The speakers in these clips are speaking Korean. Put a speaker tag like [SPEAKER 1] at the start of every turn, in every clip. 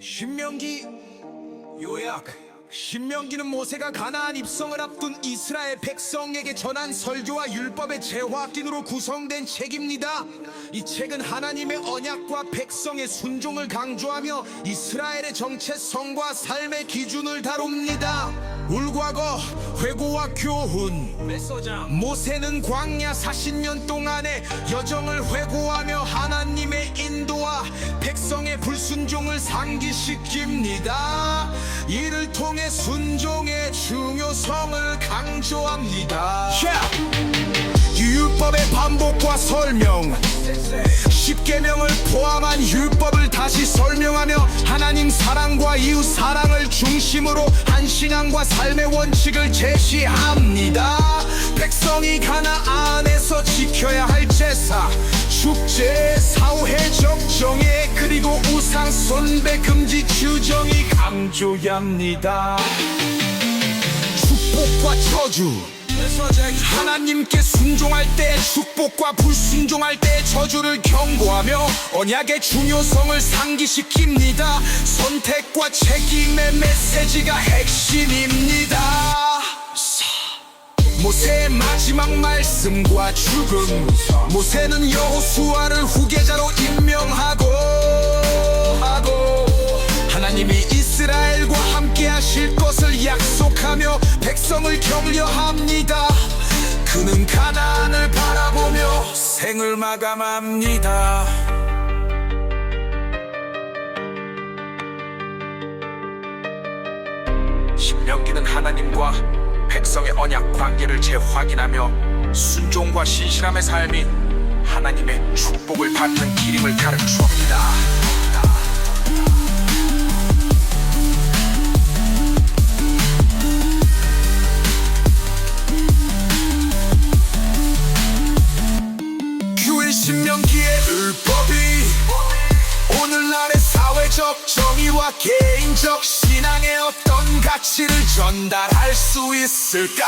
[SPEAKER 1] 신명기 요약 신명기는 모세가 가나안 입성을 앞둔 이스라엘 백성에게 전한 설교와 율법의 재확인으로 구성된 책입니다. 이 책은 하나님의 언약과 백성의 순종을 강조하며 이스라엘의 정체성과 삶의 기준을 다룹니다. 울과거 회고와 교훈 모세는 광야 40년 동안의 여정을 회고하며 하나님의 인도와 백성의 불순종을 상기시킵니다. 이를 통해 순종의 중요성을 강조합니다. 율법의 반복과 설명 십계명을 포함한 율법을 다시 설명하며 하나님 사랑과 이웃 사랑을 중심으로 한 신앙과 삶의 원칙을 제시합니다. 백성이 가나 안에서 지켜야 할 제사, 축제, 사회적 정예 우상 숭배 금지 규정이 강조합니다. 축복과 저주. 하나님께 순종할 때 축복과 불순종할 때 저주를 경고하며 언약의 중요성을 상기시킵니다. 선택과 책임의 메시지가 핵심입니다. 모세의 마지막 말씀과 죽음. 모세는 여호수아를 후계자로 임명하고 하고 백성을 격려합니다 그는 가나안을 바라보며 생을 마감합니다 신명기는 하나님과 백성의 언약 관계를 재확인하며 순종과 신실함의 삶이 하나님의 축복을 받는 길임을 가르치옵니다. 사회적 정의와 개인적 신앙의 어떤 가치를 전달할 수 있을까?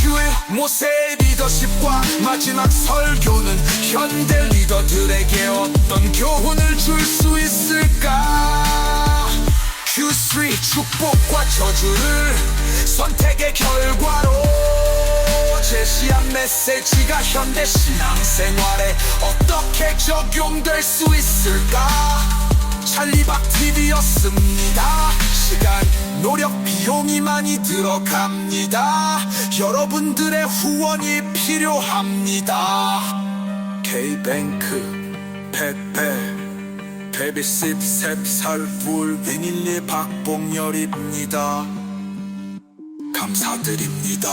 [SPEAKER 1] 교회 모세의 리더십과 마지막 설교는 현대 리더들에게 어떤 교훈을 줄 수 있을까? Q3 축복과 저주를 선택의 결과로 제시한 메시지가 현대 신앙생활에 적용될 수 있을까? 찰리박 TV였습니다. 시간, 노력, 비용이 많이 들어갑니다. 여러분들의 후원이 필요합니다. K뱅크, 백배, 베비십 셉살불 비닐리 박봉열입니다. 감사드립니다.